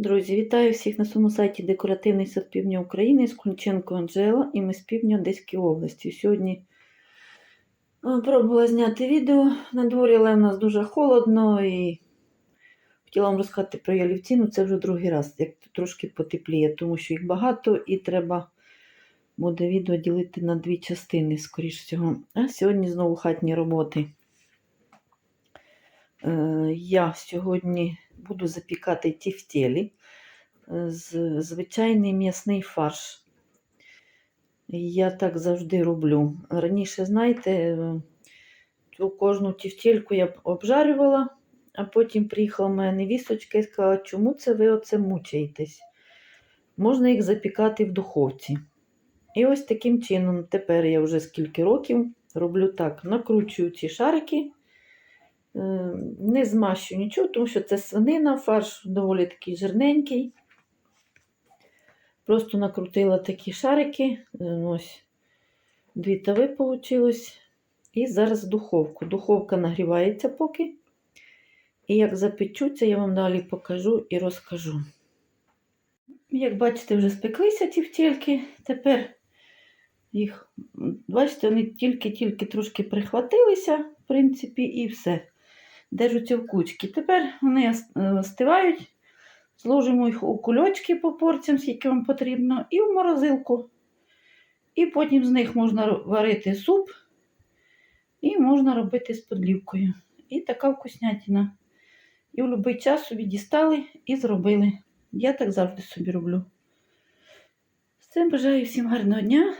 Друзі, вітаю всіх на своєму сайті Декоративний сад Півдня України з Кунченко Анжела і ми з півдня Одеської області. Сьогодні е, пробувала зняти відео на дворі, але в нас дуже холодно і хотіла вам розказати про ялівці, ну це вже другий раз, як трошки потепліє, тому що їх багато і треба буде відео ділити на дві частини, скоріш всього. А сьогодні знову хатні роботи. Е, Я сьогодні буду запікати тівтєлі, з- звичайний м'ясний фарш. Я так завжди роблю. Раніше, знаєте, цю кожну тівтєльку я обжарювала, а потім приїхала моя невісточка і сказала, чому це ви оце мучаєтесь? Можна їх запікати в духовці. І ось таким чином, тепер я вже скільки років роблю так: накручую ці шарики. Е, Не змащу нічого, тому що це свинина, фарш доволі такий жирненький. Просто накрутила такі шарики. Е, Ось дві тави вийшло. І зараз духовку. Духовка нагрівається поки. І як запечуться, я вам далі покажу і розкажу. Як бачите, вже спеклися ті втільки. Тепер їх, бачите, вони тільки-тільки трошки прихватилися, в принципі, і все держаться в кучки. Тепер вони е, остивають, зложимо їх у кульочки по порціям, скільки вам потрібно, і в морозилку. І потім з них можна варити суп, і можна робити з подлівкою. І така вкуснятина. І в будь-який час собі дістали і зробили. Я так завжди собі роблю. З цим бажаю всім гарного дня.